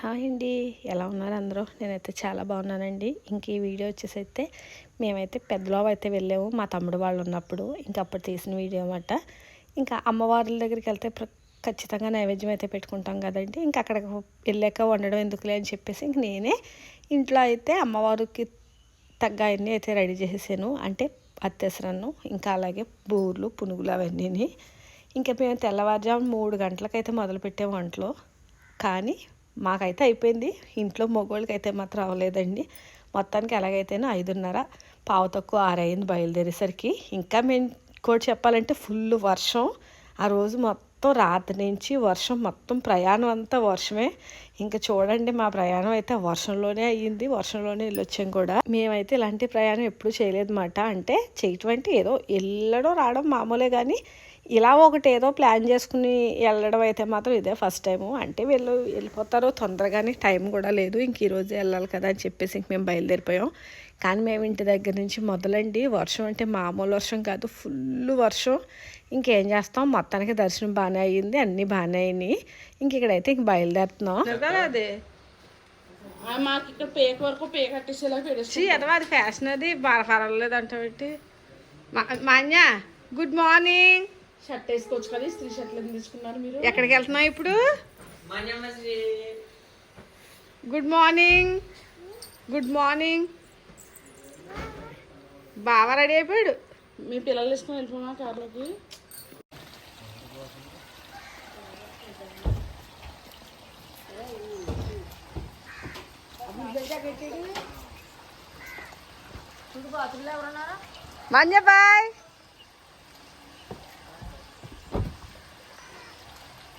Hi అండి. ఎలా ఉన్నారు అందరూ? నేనైతే చాలా బాగున్నానండి. ఇంక ఈ వీడియో వచ్చేసి అయితే మేమైతే పెద్దలో అయితే వెళ్ళాము. మా తమ్ముడు వాళ్ళు ఉన్నప్పుడు ఇంకా అప్పుడు తీసిన వీడియో అన్నమాట. ఇంకా అమ్మవార్ల దగ్గరికి వెళ్తే ప్ర- ఖచ్చితంగా నైవేద్యం అయితే పెట్టుకుంటాం కదండి. ఇంకా అక్కడికి వెళ్ళాక వండడం ఎందుకులే అని చెప్పేసి ఇంక నేనే ఇంట్లో అయితే అమ్మవారికి తగ్గ అన్నీ అయితే రెడీ చేసేసాను. అంటే అత్తెసరన్ను ఇంకా అలాగే బూర్లు పునుగులు అవన్నీ ఇంకా మేము తెల్లవారుజాము మూడు గంటలకైతే మొదలుపెట్టాము వంటలో. కానీ మాకైతే అయిపోయింది. ఇంట్లో మగవాళ్ళకి అయితే మాత్రం అవ్వలేదండి. మొత్తానికి ఎలాగైతేనో ఐదున్నర పావు తక్కువ ఆరైంది బయలుదేరేసరికి. ఇంకా మేము కూడా చెప్పాలంటే ఫుల్ వర్షం. ఆ రోజు మొత్తం రాత్రి నుంచి వర్షం మొత్తం ప్రయాణం అంతా వర్షమే. ఇంకా చూడండి మా ప్రయాణం అయితే వర్షంలోనే అయ్యింది. వర్షంలోనే వెళ్ళొచ్చాం కూడా. మేమైతే ఇలాంటి ప్రయాణం ఎప్పుడూ చేయలేదు అంటే చేయటం అంటే ఏదో వెళ్ళడం రావడం మామూలే కానీ ఇలా ఒకటి ఏదో ప్లాన్ చేసుకుని వెళ్ళడం అయితే మాత్రం ఇదే ఫస్ట్ టైము. అంటే వీళ్ళు వెళ్ళిపోతారు తొందరగానే టైం కూడా లేదు ఇంక ఈరోజు వెళ్ళాలి కదా అని చెప్పేసి ఇంక మేము బయలుదేరిపోయాం. కానీ మేము ఇంటి దగ్గర నుంచి మొదలండి. వర్షం అంటే మామూలు వర్షం కాదు ఫుల్ వర్షం. ఇంకేం చేస్తాం? మొత్తానికి దర్శనం బాగానే అయ్యింది అన్నీ బాగానే అయినాయి. ఇంక ఇక్కడైతే ఇంక బయలుదేరుతున్నాం. అది? మాకు ఇక్కడ పేక వరకు పేక కట్టేసేలా అదవా అది ఫ్యాషన్ అది బాగా పర్వాలేదు అంటే మాన్యా గుడ్ మార్నింగ్ షర్ట్ వేసుకోవచ్చు కదా స్త్రీ షర్ట్లు తీసుకున్నారు మీరు? ఎక్కడికి వెళ్తున్నావు ఇప్పుడు? గుడ్ మార్నింగ్ గుడ్ మార్నింగ్ బాగా రెడీ అయిపోయాడు. మీ పిల్లలు వేసుకుని వెళ్ళిపోమా కార్లోకి? మంజ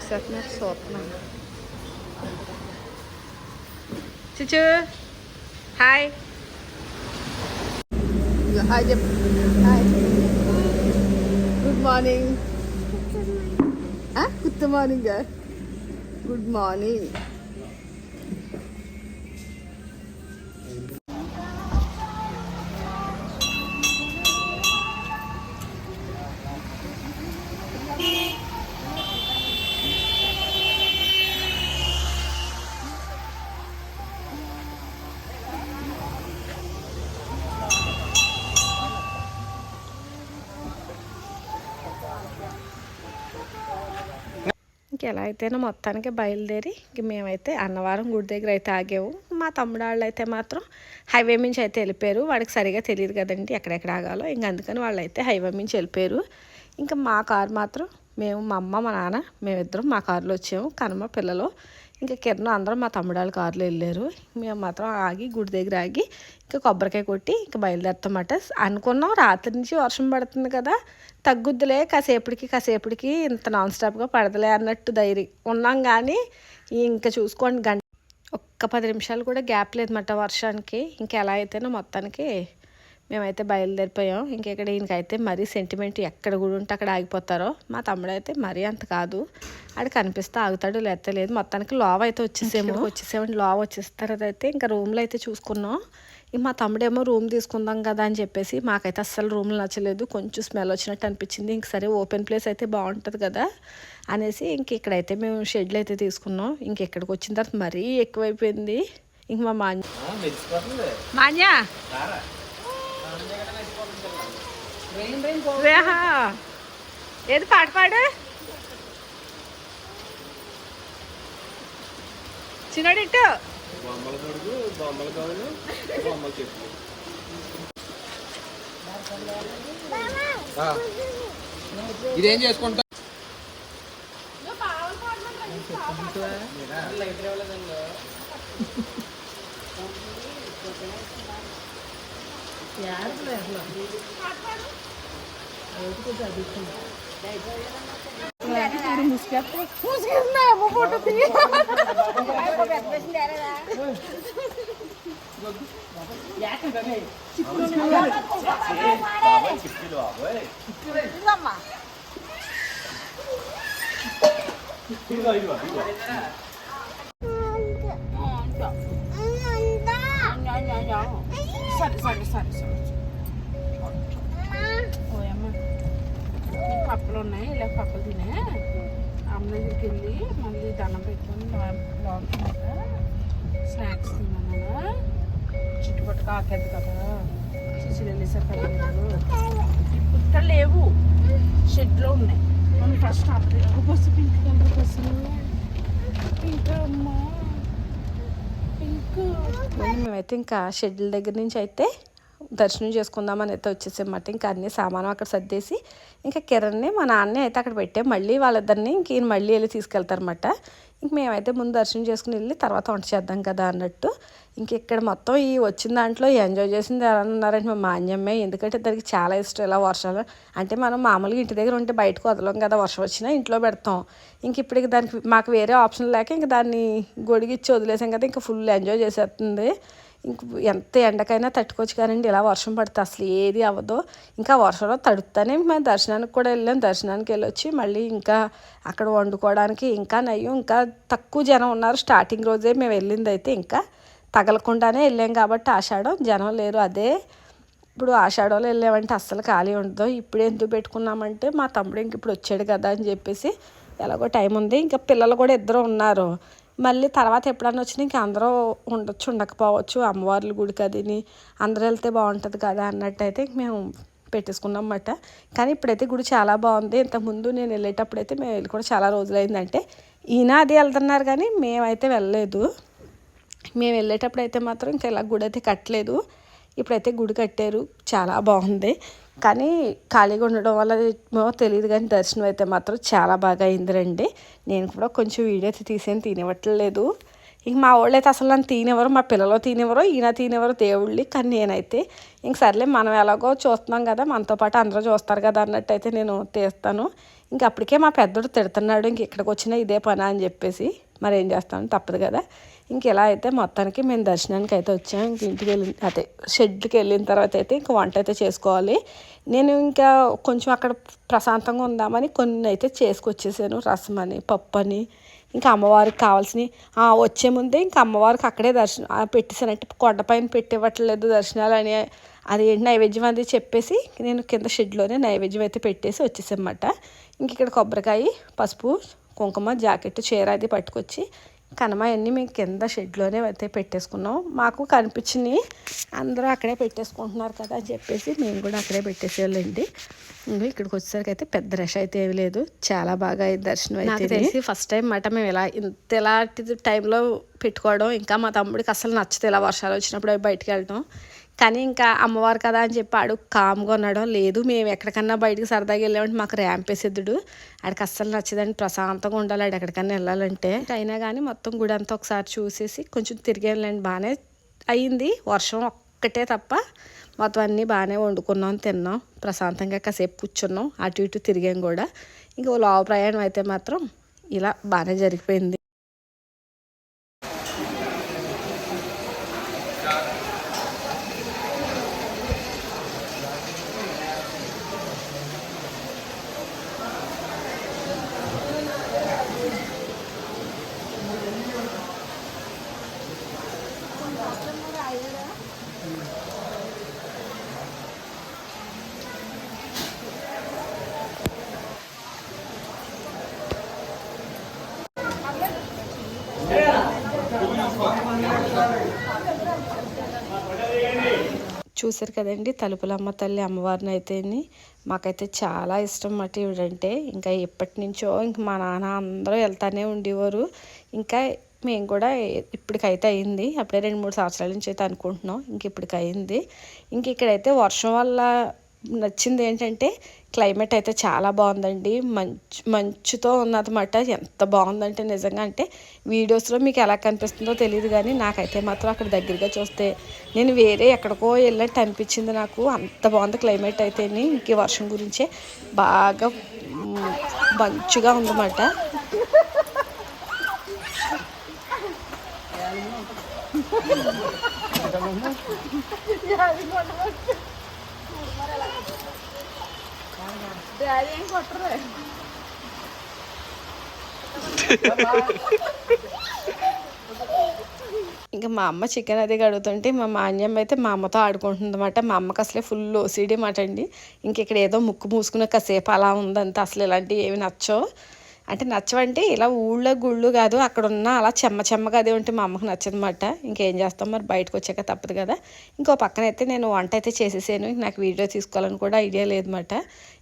మీరు ఏడు చేస్తున్నారు చూస్తున్నాను చిచ్చు హాయ్ హాయ్ చెప్పు hi good morning good morning good ఇంక ఎలా అయితేనో మొత్తానికి బయలుదేరి ఇంక మేమైతే అన్నవరం గుడి దగ్గర అయితే ఆగాము. మా తమ్ముడు వాళ్ళు అయితే మాత్రం హైవే మించి అయితే వెళ్ళిపోయారు. వాడికి సరిగా తెలియదు కదండి ఎక్కడెక్కడ ఆగాలో. ఇంక అందుకని వాళ్ళు అయితే హైవే మించి వెళ్ళిపోయారు. ఇంకా మా కారు మాత్రం మేము మా అమ్మ మా నాన్న మేమిద్దరం మా కారులో వచ్చాము. కనుమ పిల్లలు ఇంకా కిరణ్ అందరం మా తమ్ముడు వాళ్ళ కారులో వెళ్ళారు. మేము మాత్రం ఆగి గుడి దగ్గర ఆగి ఇంకా కొబ్బరికాయ కొట్టి ఇంకా బయలుదేరుతామట. అనుకున్నాం రాత్రి నుంచి వర్షం పడుతుంది కదా తగ్గుద్దులే కాసేపటికి కాసేపటికి ఇంత నాన్ స్టాప్గా పడదలే అన్నట్టు ధైర్యం ఉన్నాం కానీ ఇంకా చూసుకోండి గంట ఒక్క పది నిమిషాలు కూడా గ్యాప్ లేదన్నమాట వర్షానికి. ఇంకా ఎలా అయితేనో మొత్తానికి మేమైతే బయలుదేరిపోయాం. ఇంకెక్కడ ఈయనకైతే మరీ సెంటిమెంట్ ఎక్కడ కూడా ఉంటే అక్కడ ఆగిపోతారో మా తమ్ముడు అయితే మరీ అంత కాదు. ఆడు కనిపిస్తే ఆగుతాడు లేకపోతే లేదు. మొత్తానికి లోవ అయితే వచ్చేసేమో. వచ్చేసేమండి లోవ వచ్చేస్తారు. అయితే ఇంకా రూమ్లో అయితే చూసుకున్నాం. ఇంక మా తమ్ముడేమో రూమ్ తీసుకుందాం కదా అని చెప్పేసి మాకైతే అస్సలు రూమ్లు నచ్చలేదు. కొంచెం స్మెల్ వచ్చినట్టు అనిపించింది. ఇంక సరే ఓపెన్ ప్లేస్ అయితే బాగుంటుంది కదా అనేసి ఇంక ఇక్కడైతే మేము షెడ్లు అయితే తీసుకున్నాం. ఇంక ఇక్కడికి వచ్చిన తర్వాత మరీ ఎక్కువైపోయింది. ఇంక మా మాన్య మాన్యా? ఏది పాట పాడు? చిన్నోడు ఇట్టు బొమ్మల కొడుకు బొమ్మల కావాలి బొమ్మల చెట్లు ఇదేం చేసుకుంటా సరే సరే సరే ఓయమ్మ పప్పులు ఉన్నాయి ఇలా పప్పులు తినే. అమ్మ దగ్గరికి వెళ్ళి మళ్ళీ దండం పెట్టుకొని లోపల స్నాక్స్ తిన్నాను? చుట్టుపక్కల కాకేది కదా. శిశులు వెళ్ళేసారు కదా. ఇప్పుడు లేవు. షెడ్లో ఉన్నాయి. మనం ఫస్ట్ అప్పుడు bus pink colour bus pink అమ్మా. పింక్. మేమైతే ఇంకా షెడ్యూల్ దగ్గర నుంచి అయితే దర్శనం చేసుకుందామని అయితే వచ్చేసామాట ఇంకా అన్ని సామాను అక్కడ సర్దేసి ఇంకా కిరణ్ని మా నాన్నే అయితే అక్కడ పెట్టే. మళ్ళీ వాళ్ళిద్దరిని ఇంక ఈయన మళ్ళీ వెళ్ళి తీసుకెళ్తారనమాట ఇంక మేమైతే ముందు దర్శనం చేసుకుని వెళ్ళి తర్వాత వంట చేద్దాం కదా అన్నట్టు. ఇంక ఇక్కడ మొత్తం ఈ వచ్చిన దాంట్లో ఎంజాయ్ చేసింది ఎలా ఉన్నారంటే మా మాన్యమ్మే. ఎందుకంటే దానికి చాలా ఇష్టం ఇలా వర్షాలు. అంటే మనం మామూలుగా ఇంటి దగ్గర ఉంటే బయటకు వదలం కదా వర్షం వచ్చినా ఇంట్లో పెడతాం. ఇంక ఇప్పుడు దానికి మాకు వేరే ఆప్షన్ లేక ఇంక దాన్ని గొడిగిచ్చి వదిలేసాం కదా. ఇంకా ఫుల్ ఎంజాయ్ చేసేస్తుంది. ఇంక ఎంత ఎండకైనా తట్టుకోవచ్చు కానండి ఇలా వర్షం పడితే అసలు ఏది అవ్వదు. ఇంకా వర్షంలో తడుపుతానే మేము దర్శనానికి కూడా వెళ్ళాం. దర్శనానికి వెళ్ళొచ్చి మళ్ళీ ఇంకా అక్కడ వండుకోవడానికి ఇంకా నయ్యం ఇంకా తక్కువ జనం ఉన్నారు. స్టార్టింగ్ రోజే మేము వెళ్ళింది అయితే ఇంకా తగలకుండానే వెళ్ళాం కాబట్టి ఆషాఢం జనం లేరు అదే. ఇప్పుడు ఆషాఢంలో వెళ్ళామంటే అస్సలు ఖాళీ ఉండదు. ఇప్పుడు ఎందుకు పెట్టుకున్నామంటే మా తమ్ముడు ఇంక ఇప్పుడు వచ్చాడు కదా అని చెప్పేసి ఎలాగో టైం ఉంది. ఇంకా పిల్లలు కూడా ఇద్దరు ఉన్నారు. మళ్ళీ తర్వాత ఎప్పుడన్నా వచ్చినా ఇంకా అందరూ ఉండొచ్చు ఉండకపోవచ్చు. అమ్మవార్ల గుడికి అదిని అందరూ వెళ్తే బాగుంటుంది కదా అన్నట్టు అయితే మేము పెట్టేసుకున్నాం అన్నమాట. కానీ ఇప్పుడైతే గుడి చాలా బాగుంది. ఇంతకుముందు నేను వెళ్ళేటప్పుడు అయితే మేము వెళ్ళి కూడా చాలా రోజులైందంటే ఈయన అది వెళ్తున్నారు కానీ మేమైతే వెళ్ళలేదు. మేము వెళ్ళేటప్పుడు అయితే మాత్రం ఇంకా ఇలా గుడి అయితే కట్టలేదు. ఇప్పుడైతే గుడి కట్టారు. చాలా బాగుంది. కానీ ఖాళీగా ఉండడం వల్ల ఏమో తెలియదు కానీ దర్శనం అయితే మాత్రం చాలా బాగా అయింది రండి నేను కూడా కొంచెం వీడియో అయితే తీసేని తినవట్లేదు. ఇంక మా వాళ్ళు అయితే అసలు నన్ను తినేవారు మా పిల్లలు తినేవారు ఈయన తినేవారు దేవుళ్ళి. కానీ నేనైతే ఇంక సర్లే మనం ఎలాగో చూస్తున్నాం కదా మనతో పాటు అందరూ చూస్తారు కదా అన్నట్టు అయితే నేను తీస్తాను. ఇంక అప్పటికే మా పెద్దోడు తిడుతున్నాడు ఇంక ఇక్కడికి వచ్చినా ఇదే పని అని చెప్పేసి మరి ఏం చేస్తాను తప్పదు కదా. ఇంక ఇలా అయితే మొత్తానికి మేము దర్శనానికి అయితే వచ్చాం ఇంక ఇంటికి వెళ్ళిన అదే షెడ్కి వెళ్ళిన తర్వాత అయితే ఇంక వంట అయితే చేసుకోవాలి. నేను ఇంకా కొంచెం అక్కడ ప్రశాంతంగా ఉందామని కొన్ని అయితే చేసుకొచ్చేసాను రసం అని పప్పు అని ఇంకా అమ్మవారికి కావాల్సినవి. ఆ, వచ్చే ముందే ఇంకా అమ్మవారికి అక్కడే దర్శనం పెట్టేసానంటే కొండపైన పెట్టివ్వట్లేదు దర్శనాలు అని అది నైవేద్యం అది చెప్పేసి నేను కింద షెడ్లోనే నైవేద్యం అయితే పెట్టేసి వచ్చేసామన్నమాట ఇంక ఇక్కడ కొబ్బరికాయ పసుపు కుంకుమ జాకెట్ చీర అది పట్టుకొచ్చి కనమ అన్నీ మేము కింద షెడ్లోనే అయితే పెట్టేసుకున్నాం. మాకు కనిపించినాయి. అందరూ అక్కడే పెట్టేసుకుంటున్నారు కదా అని చెప్పేసి మేము కూడా అక్కడే ఇంకో ఇక్కడికి వచ్చేసరికి అయితే పెద్ద రష్ అయితే ఏమి లేదు. చాలా బాగా దర్శనం అయితే తెలిసి ఫస్ట్ టైం మాట మేము ఇలా ఇంత ఇలాంటి టైంలో పెట్టుకోవడం ఇంకా మా తమ్ముడికి అసలు నచ్చదు ఇలా వర్షాలు వచ్చినప్పుడు అవి బయటికి వెళ్ళడం. కానీ ఇంకా అమ్మవారు కదా అని చెప్పి ఆడు కామ్గా ఉన్నాడు లేదు మేము ఎక్కడికన్నా బయటకు సరదాగా వెళ్ళామంటే మాకు ర్యాంప్ వేసిద్దుడు. ఆడికి అస్సలు నచ్చదండి ప్రశాంతంగా ఉండాలి ఆడు ఎక్కడికన్నా వెళ్ళాలంటే. అయినా కానీ మొత్తం గుడి అంతా ఒకసారి చూసేసి కొంచెం తిరిగేళ్ళండి బాగానే అయింది. వర్షం ఒక్కటే తప్ప మొత్తం అన్నీ బాగానే వండుకున్నాం తిన్నాం. ప్రశాంతంగా కాసేపు కూర్చున్నాం అటు ఇటు తిరిగాం కూడా. ఇంకా లావు ప్రయాణం అయితే మాత్రం ఇలా బాగానే జరిగిపోయింది. చూసారు కదండి తలుపులమ్మ తల్లి అమ్మవారిని అయితేని. మాకైతే చాలా ఇష్టం మాట ఇవిడంటే ఇంకా ఎప్పటి నుంచో ఇంక మా నాన్న అందరూ వెళ్తానే ఉండేవారు. ఇంకా మేము కూడా ఇప్పటికైతే అయింది. అప్పుడే రెండు మూడు సంవత్సరాల నుంచి అయితే అనుకుంటున్నాం. ఇంక ఇప్పటికి అయింది ఇంక ఇక్కడైతే వర్షం వల్ల నచ్చింది ఏంటంటే క్లైమేట్ అయితే చాలా బాగుందండి. మంచు మంచుతో ఉన్నదన్నమాట. ఎంత బాగుందంటే నిజంగా అంటే వీడియోస్లో మీకు ఎలా కనిపిస్తుందో తెలియదు కానీ నాకైతే మాత్రం అక్కడ దగ్గరగా చూస్తే నేను వేరే ఎక్కడికో వెళ్ళినట్టు అనిపించింది నాకు. అంత బాగుంది క్లైమేట్ అయితే ఇంక వర్షం గురించే బాగా మంచుగా ఉందన్నమాట. డాడీ ఏం కొట్టరు ఇంకా మా అమ్మ చికెన్ అది కడుగుతుంటే మా మాన్యమ్మ అయితే మా అమ్మతో ఆడుకుంటుందన్నమాట. మా అమ్మకి అసలే ఫుల్ ఓసిడి మాట అండి. ఇంక ఇక్కడ ఏదో ముక్కు మూసుకున్న కాసేపు అలా ఉందంతే. అసలు ఇలాంటివి ఏమి నచ్చవు. అంటే నచ్చవంటే ఇలా ఊళ్ళో గుళ్ళు కాదు అక్కడ ఉన్న అలా చెమ్మ చెమ్మగా అదే ఉంటే మా అమ్మకి నచ్చదన్నమాట. ఇంకేం చేస్తాం మరి? బయటకు వచ్చాక తప్పదు కదా. ఇంకో పక్కన అయితే నేను వంట అయితే చేసేసాను. నాకు వీడియో తీసుకోవాలని కూడా ఐడియా లేదన్నమాట.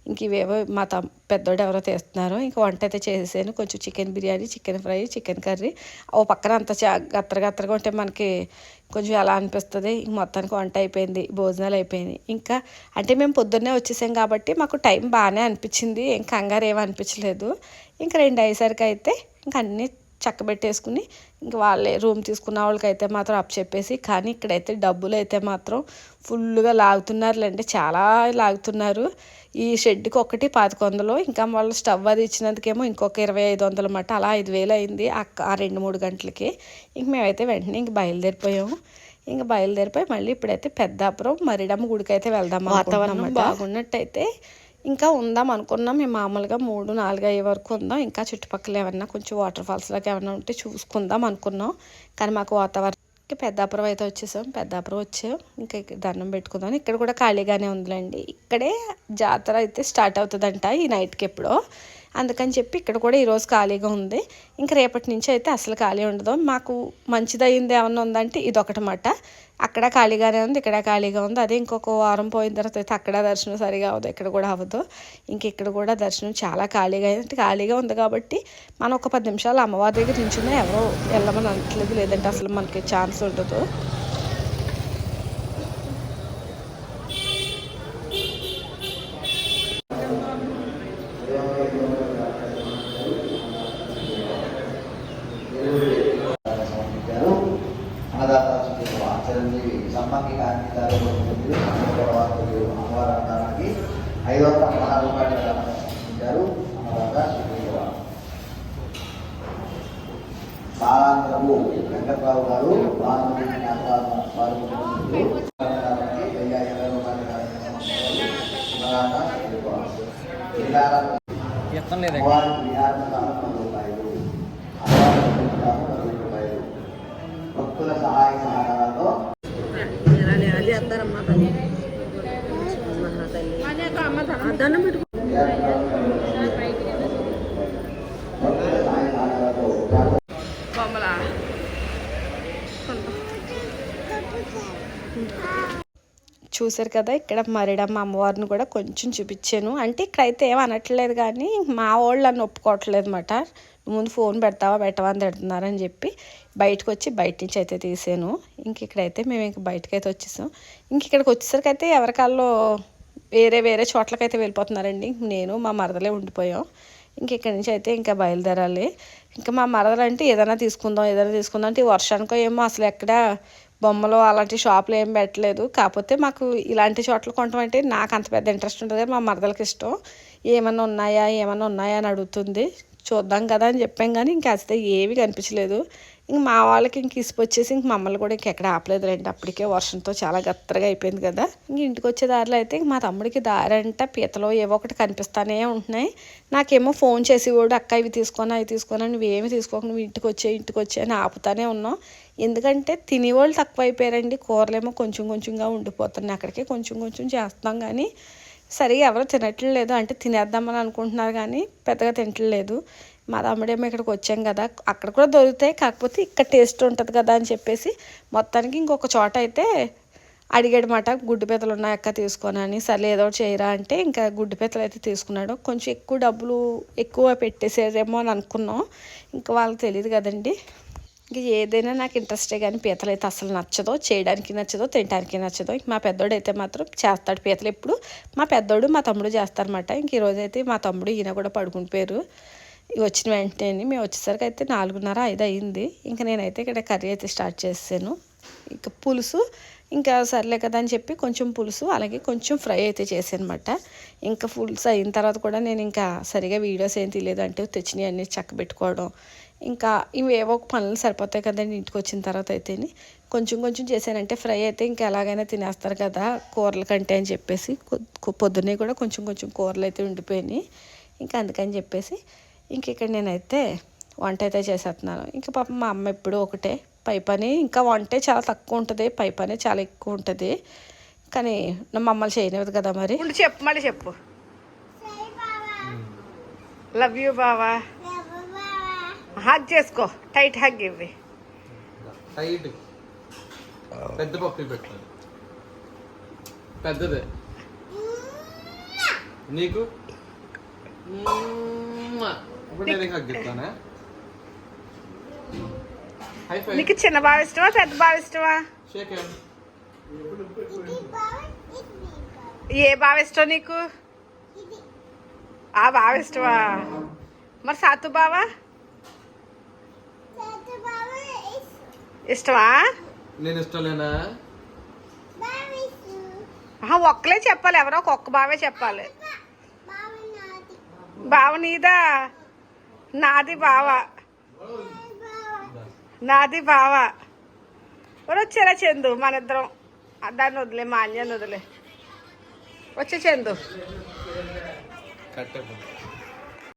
ఇంక ఇవేవో మా తమ్ పెద్దోడు ఎవరో తీస్తున్నారు. ఇంకా వంట అయితే చేసేసాను. కొంచెం chicken biryani chicken fry chicken curry. ఓ పక్కన అంత చా- గత్తర గత్తరగా ఉంటే మనకి కొంచెం ఎలా అనిపిస్తుంది? ఇంక మొత్తానికి వంట అయిపోయింది. భోజనాలు అయిపోయినాయి. ఇంకా అంటే మేము పొద్దున్నే వచ్చేసాం కాబట్టి మాకు టైం బాగానే అనిపించింది. ఏం కంగారు ఏమీ అనిపించలేదు. ఇంకా రెండు అయ్యేసరికి అయితే ఇంకా అన్నీ చక్కబెట్టేసుకుని ఇంక వాళ్ళే రూమ్ తీసుకున్న వాళ్ళకి అయితే మాత్రం అప్ చెప్పేసి కానీ ఇక్కడైతే డబ్బులు అయితే మాత్రం ఫుల్గా లాగుతున్నారులేండి చాలా లాగుతున్నారు. ఈ షెడ్కి ఒకటి పాతిక వందలు ఇంకా వాళ్ళు స్టవ్ అది ఇచ్చినందుకేమో ఇంకొక ఇరవై ఐదు వందలు అన్నమాట అలా ఐదు వేలు అయింది ఆ ఆ రెండు మూడు గంటలకి. ఇంక మేమైతే వెంటనే ఇంక బయలుదేరిపోయాము. ఇంక బయలుదేరిపోయి మళ్ళీ ఇప్పుడైతే పెద్దాపురం మరిడమ్మ గుడికి అయితే వెళ్దాం వాతావరణం బాగున్నట్టయితే ఇంకా ఉందాం అనుకున్నాం. మేము మామూలుగా మూడు నాలుగు అయ్యే వరకు ఉందాం. ఇంకా చుట్టుపక్కల ఏమన్నా కొంచెం వాటర్ ఫాల్స్ లాగా ఏమన్నా ఉంటే చూసుకుందాం అనుకున్నాం. కానీ మాకు వాతావరణంకి పెద్దాపురం అయితే వచ్చేసాం. పెద్దాపురం వచ్చాం. ఇంకా ఇక్కడ దండం పెట్టుకుందాం. ఇక్కడ కూడా ఖాళీగానే ఉందిలేండి. ఇక్కడే జాతర అయితే స్టార్ట్ అవుతుందంట ఈ నైట్కి ఎప్పుడో. అందుకని చెప్పి ఇక్కడ కూడా ఈరోజు ఖాళీగా ఉంది. ఇంకా రేపటి నుంచి అయితే అసలు ఖాళీ ఉండదు. మాకు మంచిదయ్యింది ఏమన్నా ఉందంటే ఇది ఒకటమాట అక్కడ ఖాళీగానే ఉంది ఇక్కడ ఖాళీగా ఉంది. అదే ఇంకొక వారం పోయిన తర్వాత అయితే అక్కడ దర్శనం సరిగా అవ్వదు ఇక్కడ కూడా అవ్వదు. ఇంక ఇక్కడ కూడా దర్శనం చాలా ఖాళీగా అయింది. ఖాళీగా ఉంది కాబట్టి మనం ఒక పది నిమిషాలు అమ్మవారి దగ్గర నించున్నా ఎవరో వెళ్ళమని అనట్లేదు. లేదంటే అసలు మనకి ఛాన్స్ ఉండదు. تلميذه sama kita kita berpikir bahwa beliau awal lagi. Ayo tak melakukan dalam jarum melakukan Salam terbu, dekat baru baru, baru. Menyatakan baru menyatakan yang kita lakukan. Lihat. Kan ya. సహకారాలతో బొమ్మలా? చూసారు కదా ఇక్కడ మరిడమ్మ అమ్మవారిని కూడా కొంచెం చూపించాను. అంటే ఇక్కడైతే ఏం అనట్లేదు కానీ మా వాళ్ళు నన్ను ఒప్పుకోవట్లేదు అనమాట ముందు ఫోన్ పెడతావా పెట్టవా అని తిడుతున్నారని చెప్పి బయటకు వచ్చి బయట నుంచి అయితే తీసాను. ఇంక ఇక్కడైతే మేము ఇంక బయటకు అయితే వచ్చేసాం. ఇంక ఇక్కడికి వచ్చేసరికి అయితే ఎవరికాల్లో వేరే వేరే చోట్లకైతే వెళ్ళిపోతున్నారండి. నేను మా మరదలే ఉండిపోయాం. ఇంక ఇక్కడి నుంచి అయితే ఇంకా బయలుదేరాలి. ఇంకా మా మరదలు అంటే ఏదైనా తీసుకుందాం ఏదైనా తీసుకుందాం అంటే వర్షానికో ఏమో అసలు ఎక్కడ బొమ్మలు అలాంటి షాపులు ఏం పెట్టలేదు. కాకపోతే మాకు ఇలాంటి చోట్ల కొనటం అంటే నాకు అంత పెద్ద ఇంట్రెస్ట్ ఉంటుంది మా మరదలకి ఇష్టం. ఏమన్నా ఉన్నాయా ఏమన్నా ఉన్నాయా అని అడుగుతుంది. చూద్దాం కదా అని చెప్పాం కానీ ఇంకా అసలు ఏవి కనిపించలేదు. ఇంక మా వాళ్ళకి ఇంక ఇసుకొచ్చేసి ఇంక మమ్మల్ని కూడా ఇంకెక్కడ ఆపలేదు రండి అప్పటికే వర్షంతో చాలా గత్తరగా అయిపోయింది కదా. ఇంక ఇంటికి వచ్చే దారిలో అయితే ఇంక మా తమ్ముడికి దారి అంట పీతలో ఏవో ఒకటి కనిపిస్తానే ఉంటున్నాయి. నాకేమో ఫోన్ చేసి వాడు అక్క ఇవి తీసుకొని అవి తీసుకొని నువ్వు ఏమి తీసుకోక నువ్వు ఇంటికి వచ్చే ఇంటికి వచ్చే అని ఆపుతానే ఉన్నాం. ఎందుకంటే తినేవాళ్ళు తక్కువ అయిపోయారండి కూరలేమో కొంచెం కొంచెంగా ఉండిపోతున్నాయి. అక్కడికే కొంచెం కొంచెం చేస్తాం కానీ సరిగా ఎవరు తినట్లేదు అంటే తినేద్దామని అనుకుంటున్నారు కానీ పెద్దగా తినట్లేదు. మా తమ్ముడేమో ఇక్కడికి వచ్చాం కదా అక్కడ కూడా దొరుకుతాయి కాకపోతే ఇక్కడ టేస్ట్ ఉంటుంది కదా అని చెప్పేసి మొత్తానికి ఇంకొక చోట అయితే అడిగాడు మాట గుడ్డు పీతలు ఉన్నాయి అక్క తీసుకొని అని. సరే ఏదో ఒకటి చేయరా అంటే ఇంకా గుడ్డు పీతలు అయితే తీసుకున్నాడు. కొంచెం ఎక్కువ డబ్బులు ఎక్కువ పెట్టేసారేమో అని అనుకున్నాం. ఇంకా వాళ్ళకి తెలియదు కదండి. ఇంక ఏదైనా నాకు ఇంట్రెస్టే కానీ పీతలు అయితే అసలు నచ్చదో. చేయడానికి నచ్చదో తినడానికి నచ్చదో. ఇంక మా పెద్దోడు అయితే మాత్రం చేస్తాడు పీతలు. ఎప్పుడు మా పెద్దోడు మా తమ్ముడు చేస్తారనమాట ఇంక ఈరోజు అయితే మా తమ్ముడు ఈయన కూడా పడుకుని పోయారు వచ్చిన వెంటనే మేము వచ్చేసరికి అయితే నాలుగున్నర ఐదు అయింది. ఇంకా నేనైతే ఇక్కడ కర్రీ అయితే స్టార్ట్ చేసాను ఇంకా పులుసు ఇంకా సర్లే కదా అని చెప్పి కొంచెం పులుసు అలాగే కొంచెం ఫ్రై అయితే చేసానమాట ఇంకా పులుసు అయిన తర్వాత కూడా నేను ఇంకా సరిగా వీడియోస్ ఏం తీయలేదు అంటే తెచ్చినవి అన్నీ చక్క పెట్టుకోవడం ఇంకా ఇవి ఏవో పనులు సరిపోతాయి కదండి ఇంటికి వచ్చిన తర్వాత అయితే కొంచెం కొంచెం చేశానంటే ఫ్రై అయితే ఇంకా ఎలాగైనా తినేస్తారు కదా కూరల కంటే అని చెప్పేసి. పొద్దున్నే కూడా కొంచెం కొంచెం కూరలు అయితే ఉండిపోయినాయి. ఇంకా అందుకని చెప్పేసి ఇంక ఇక్కడ నేనైతే వంట అయితే చేసేస్తున్నాను. ఇంకా పాపం మా అమ్మ ఎప్పుడూ ఒకటే పై పని ఇంకా వంటే చాలా తక్కువ ఉంటుంది పై పని చాలా ఎక్కువ ఉంటుంది కానీ నా మమ్మల్ని చేయనివ్వదు కదా మరి. చెప్పు మళ్ళీ చెప్పు. లవ్ యూ బావా. హగ్ చేసుకో టైట్ హగ్ ఇవ్వి. టైట్ పెద్ద పప్పు పెద్దదే. నీకు. ఇప్పుడు నేను హగ్గిస్తానా హై ఫై నీకు చిన్న బావ ఇష్టమా పెద్ద బావ ఇష్టమా? ఏ బావ ఇష్టం నీకు? ఆ బావ ఇష్టమా? మరి సాతు బావా? ఇష్టమా? నేను ఇష్టలేనా? ఆహా, ఒక్కలే చెప్పాలి ఎవరో ఒక ఒక్క బావే చెప్పాలి. బావ నీదా? నాది బావ. నాది బావ. వచ్చారా చందు మన ఇద్దరం. దాన్ని వదిలే మా అన్యాన్ని వదిలే. వచ్చే చందు.